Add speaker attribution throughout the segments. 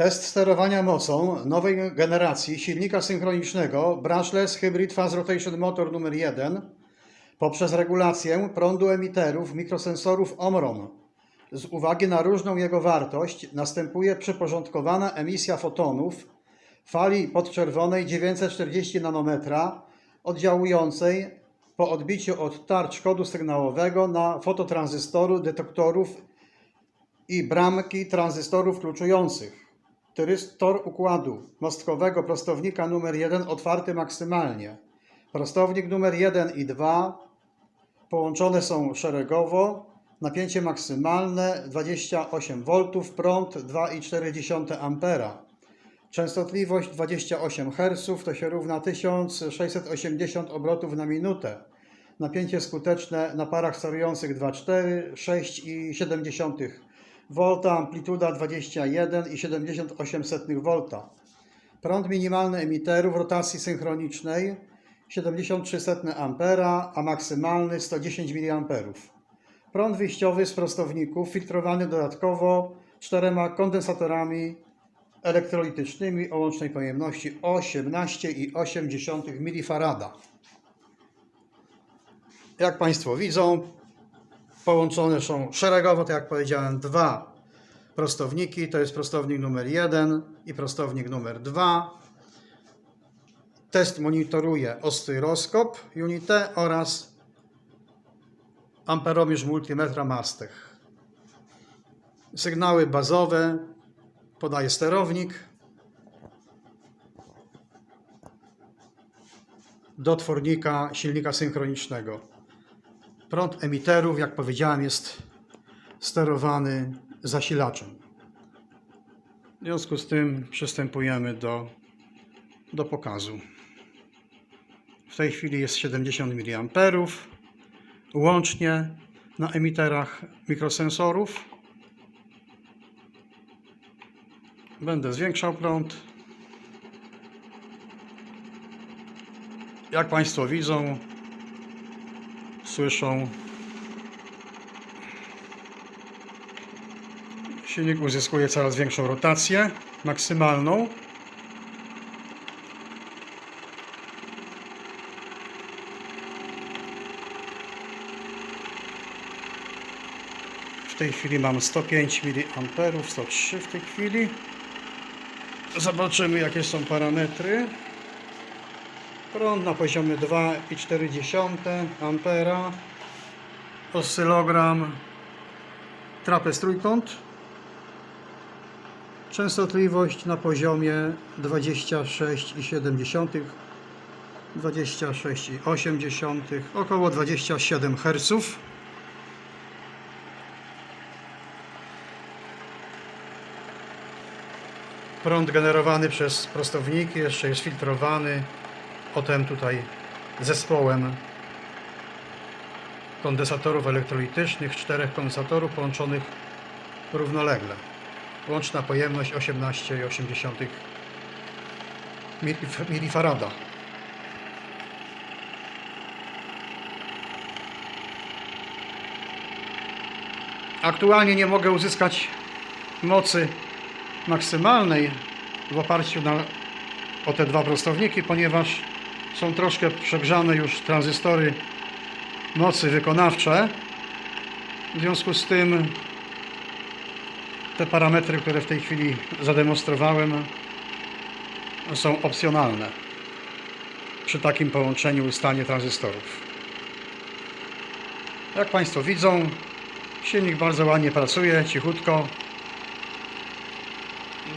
Speaker 1: Test sterowania mocą nowej generacji silnika synchronicznego Brushless Hybrid Fast Rotation Motor numer 1 poprzez regulację prądu emiterów mikrosensorów Omron. Z uwagi na różną jego wartość następuje przyporządkowana emisja fotonów fali podczerwonej 940 nanometra oddziałującej po odbiciu od tarcz kodu sygnałowego na fototranzystoru detektorów i bramki tranzystorów kluczujących. Tyrystor układu mostkowego prostownika numer 1 otwarty maksymalnie. Prostownik numer 1 i 2 połączone są szeregowo. Napięcie maksymalne 28 V, prąd 2,4 A. Częstotliwość 28 Hz to się równa 1680 obrotów na minutę. Napięcie skuteczne na parach sterujących 2,4, 6,7 V, amplituda 21,78 V. Prąd minimalny emiterów rotacji synchronicznej 7300 A, a maksymalny 110 mA. Prąd wyjściowy z prostowników filtrowany dodatkowo czterema kondensatorami elektrolitycznymi o łącznej pojemności 18,8 mF. Jak Państwo widzą, połączone są szeregowo, tak jak powiedziałem, dwa prostowniki. To jest prostownik numer 1 i prostownik numer 2. Test monitoruje ostyroskop Unite oraz amperomierz multimetra Mastech. Sygnały bazowe podaje sterownik do twornika silnika synchronicznego. Prąd emiterów, jak powiedziałem, jest sterowany zasilaczem. W związku z tym przystępujemy do, do pokazu. W tej chwili jest 70 mA. Łącznie na emiterach mikrosensorów. Będę zwiększał prąd. Jak Państwo widzą, słyszą, silnik uzyskuje coraz większą rotację maksymalną. W tej chwili mam 105 mA, 103 w tej chwili. Zobaczymy jakie są parametry. Prąd na poziomie 2,4 ampera. Oscylogram trapez trójkąt. Częstotliwość na poziomie 26,7 26,8 około 27 Hz. Prąd generowany przez prostowniki jeszcze jest filtrowany potem tutaj zespołem kondensatorów elektrolitycznych, czterech kondensatorów połączonych równolegle. Łączna pojemność 18,8 milifarada. Aktualnie nie mogę uzyskać mocy maksymalnej w oparciu na, o te dwa prostowniki, ponieważ są troszkę przegrzane już tranzystory mocy wykonawcze. W związku z tym te parametry, które w tej chwili zademonstrowałem, są opcjonalne przy takim połączeniu stanie tranzystorów. Jak Państwo widzą, silnik bardzo ładnie pracuje, cichutko.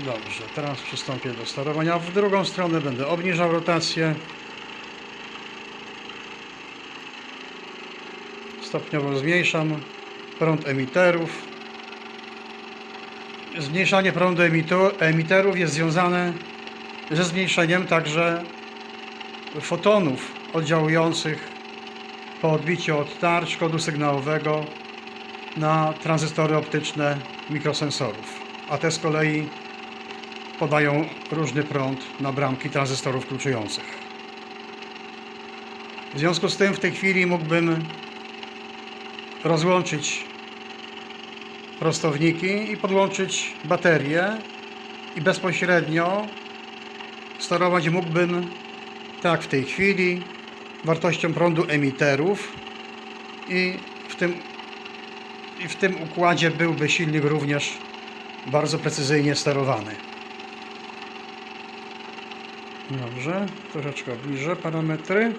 Speaker 1: Dobrze, teraz przystąpię do sterowania w drugą stronę, będę obniżał rotację. Stopniowo zmniejszam prąd emiterów. Zmniejszanie prądu emiterów jest związane ze zmniejszeniem także fotonów oddziałujących po odbiciu od tarcz kodu sygnałowego na tranzystory optyczne mikrosensorów. A te z kolei podają różny prąd na bramki tranzystorów kluczujących. W związku z tym w tej chwili mógłbym rozłączyć prostowniki i podłączyć baterię i bezpośrednio sterować mógłbym, tak w tej chwili, wartością prądu emiterów i w tym, i w tym układzie byłby silnik również bardzo precyzyjnie sterowany. Dobrze, troszeczkę bliżej parametry.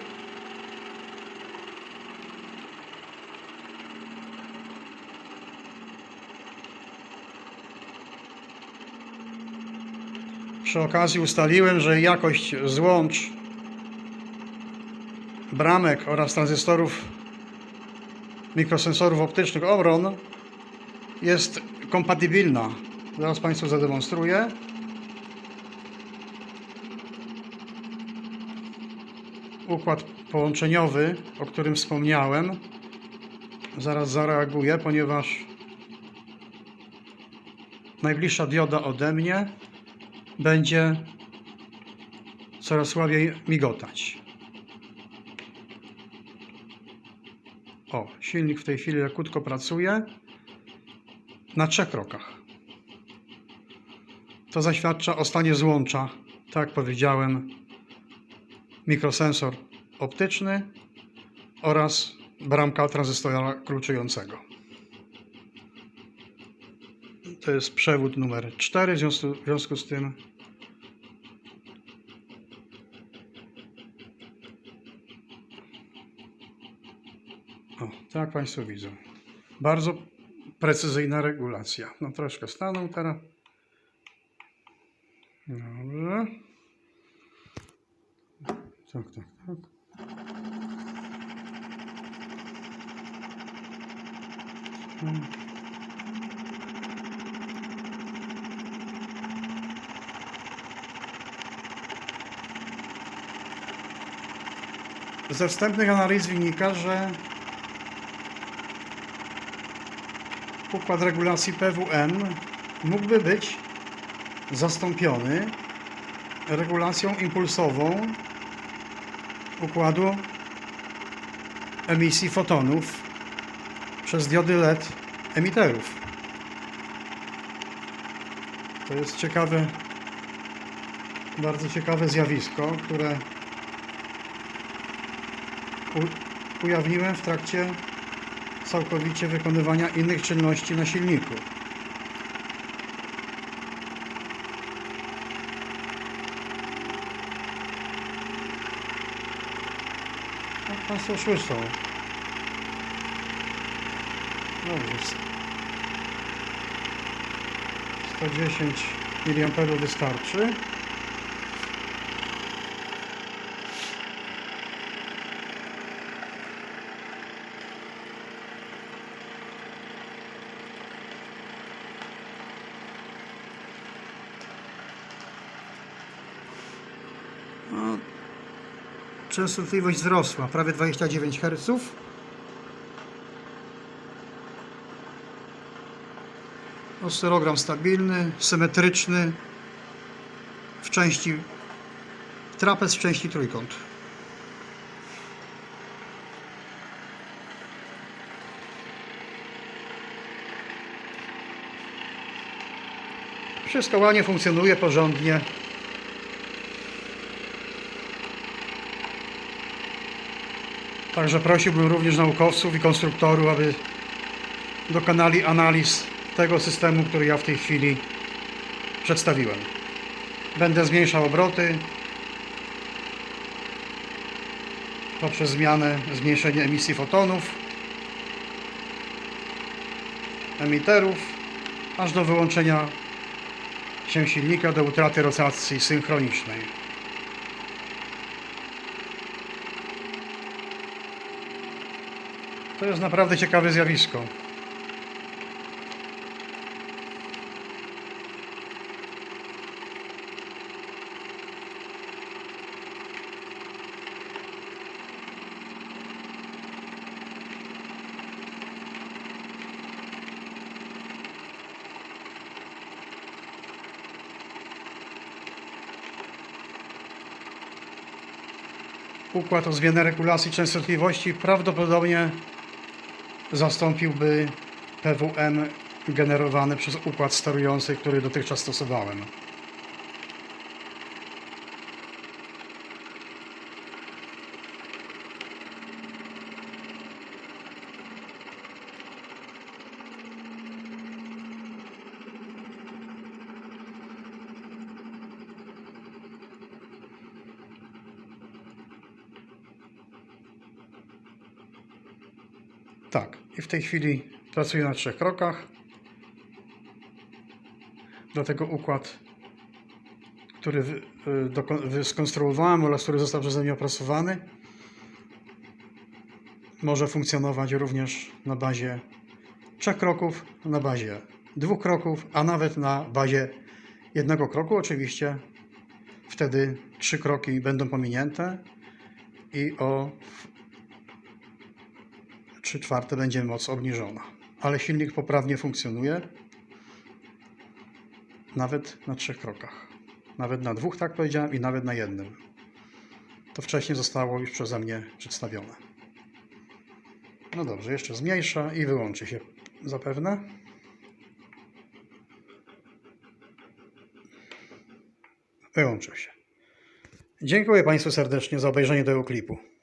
Speaker 1: Przy okazji ustaliłem, że jakość złącz bramek oraz tranzystorów mikrosensorów optycznych Omron jest kompatybilna. Zaraz Państwu zademonstruję. Układ połączeniowy, o którym wspomniałem, zaraz zareaguje, ponieważ najbliższa dioda ode mnie będzie coraz słabiej migotać. O, silnik w tej chwili lekutko pracuje na trzech krokach. To zaświadcza o stanie złącza, tak jak powiedziałem, mikrosensor optyczny oraz bramka tranzystora kluczującego. To jest przewód numer 4, w związku, w związku z tym o, tak Państwo widzą. Bardzo precyzyjna regulacja. No troszkę stanął teraz. Dobrze. Tak, tak, tak. Hmm. Ze wstępnych analiz wynika, że układ regulacji PWM mógłby być zastąpiony regulacją impulsową układu emisji fotonów przez diody LED emiterów. To jest ciekawe, bardzo ciekawe zjawisko, które ujawniłem w trakcie całkowicie wykonywania innych czynności na silniku. Jak Państwo słyszą. Dobrze. 110 mA wystarczy. Częstotliwość wzrosła, prawie 29 Hz. Oscylogram stabilny, symetryczny w części trapez, w części trójkąt. Wszystko ładnie funkcjonuje porządnie. Także prosiłbym również naukowców i konstruktorów, aby dokonali analiz tego systemu, który ja w tej chwili przedstawiłem. Będę zmniejszał obroty poprzez zmianę, zmniejszenie emisji fotonów, emiterów, aż do wyłączenia się silnika do utraty rotacji synchronicznej. To jest naprawdę ciekawe zjawisko. Układ o zmianę regulacji częstotliwości prawdopodobnie zastąpiłby PWM generowany przez układ sterujący, który dotychczas stosowałem. Tak, i w tej chwili pracuję na trzech krokach. Dlatego układ, który wy, y, skonstruowałem oraz który został przeze mnie opracowany, może funkcjonować również na bazie trzech kroków, na bazie dwóch kroków, a nawet na bazie jednego kroku. Oczywiście wtedy trzy kroki będą pominięte i o 3 czwarte będzie moc obniżona. Ale silnik poprawnie funkcjonuje nawet na trzech krokach. Nawet na dwóch, tak powiedziałem, i nawet na jednym. To wcześniej zostało już przeze mnie przedstawione. No dobrze, jeszcze zmniejsza i wyłączy się zapewne. Wyłączył się. Dziękuję Państwu serdecznie za obejrzenie tego klipu.